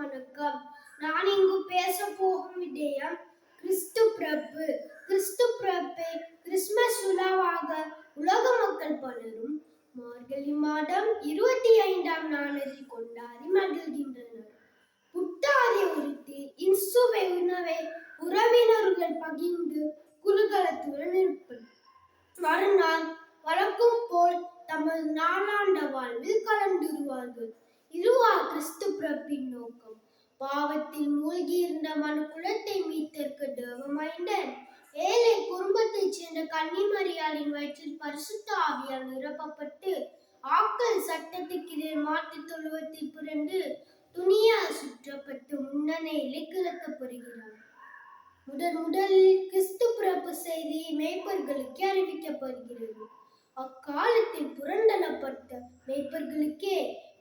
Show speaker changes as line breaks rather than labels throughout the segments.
வணக்கம். நான் இங்கு பேச போகும் விடயம் கிறிஸ்து பிறப்பு. கிறிஸ்து பிறப்பை கிறிஸ்துமஸ் விழாவாக உலக மக்கள் பலரும் மார்கழி மாதம் இருபத்தி ஐந்தாம் நாளில் கொண்டாடி மகிழ்கின்றனர். புத்தாரை உறுத்தி இன்சுவை உணவை உறவினர்கள் பகிர்ந்து குறுகலத்துடன் இருப்பது மறுநாள் வழக்கம் போல் தமது நாளாண்ட வாழ்வில் கலந்துருவார்கள். இதுவா கிறிஸ்து பிறப்பின் நோக்கம். பாவத்தில் மூழ்கியிருந்த மனு குலத்தை மீட்டிருக்க தேவமைந்தன் ஏழை குடும்பத்தைச் சேர்ந்த கன்னிமரியாளின் வயிற்றில் பரிசுத்த ஆவியால் நிரப்பப்பட்டு ஆக்கள் சட்டத்துக்கு மாட்டு தொழுவத்தில் பிறந்து துணியால் சுற்றப்பட்டு முன்னனே இலைக்கிழக்கப்படுகிறார் முதன் முதலில் கிறிஸ்து பிறப்பு செய்தி மேய்ப்பர்களுக்கு அறிவிக்கப்படுகிறது. அக்காலத்தில் புரண்டனப்பட்ட மேய்ப்பர்களுக்கே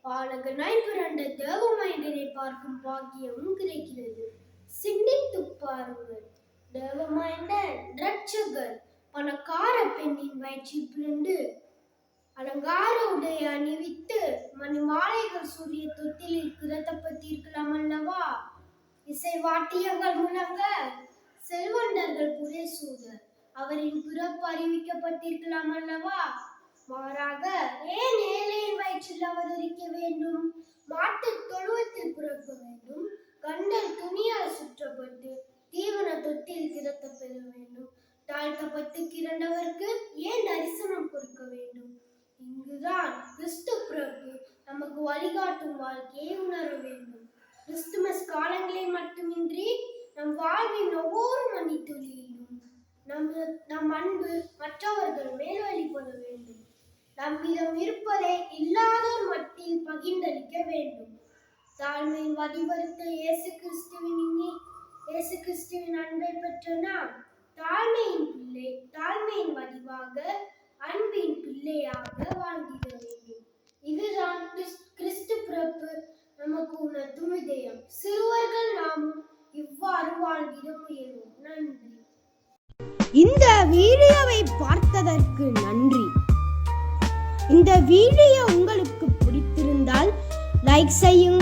பாலகனாய் பிறந்த தேவமைந்தனை பார்க்கும் பாக்கியமும் கிடைக்கிறது. சிந்தித்து பாருங்கள் தேவமைந்தன் ரட்சகர் பணக்கார பெண்ணின் வயிற்றில் பிறந்து அலங்கார உடை அணிவித்து மணி மாலைகள் சூரிய தொட்டிலில் கிரத்தப்பட்டிருக்கலாம் அல்லவா? இசை வாட்டியங்கள் முழங்க செல்வந்தர்கள் புரை சூழ அவரின் பிறப்பு அறிவிக்கப்பட்டிருக்கலாம் அல்லவா? மாறாக ஏன் ஏழையின் வயிற்றில் அவதரிக்க வேண்டும்? மாட்டு தொழுவத்தில் பிறக்க வேண்டும். கண்டல் துணியால் சுற்றப்பட்டு தீவன தொட்டில் கிடத்தப்பெற வேண்டும். தாழ்த்தப்பட்டு கிரண்டவருக்கு ஏன் தரிசனம் கொடுக்க வேண்டும்? இங்குதான் கிறிஸ்து பிறப்பு. நமக்கு வழிகாட்டும் வாழ்க்கையை உணர வேண்டும். கிறிஸ்துமஸ் காலங்களில் மட்டுமின்றி நம் வாழ்வின் ஒவ்வொரு மணித்துளியிலும் நம் நம் அன்பு மற்றவர்கள் மேல் வெளிப்பட வேண்டும். நம்மிடம் இருப்பதை இல்லாதோர் மட்டில் பகிர்ந்தளிக்க வேண்டும். தாழ்மையின் வழிவருத்த இயேசு கிறிஸ்துவின் இனி இயேசு கிறிஸ்துவின் அன்பை பெற்ற நாம் தாழ்மையின் பிள்ளை தாழ்மையின் வடிவாக அன்பின் பிள்ளையாக வாழ்ந்திட வேண்டும். இதுதான் கிறிஸ்து பிறப்பு. நமக்கு உணர்த்தும் இதயம். சிறுவர்கள் நாமும் இவ்வாறு வாழ்ந்திட முயலும் நன்றி.
இந்த வீடியோவை பார்த்ததற்கு இந்த வீடியோ உங்களுக்கு பிடித்திருந்தால் லைக் செய்யுங்கள்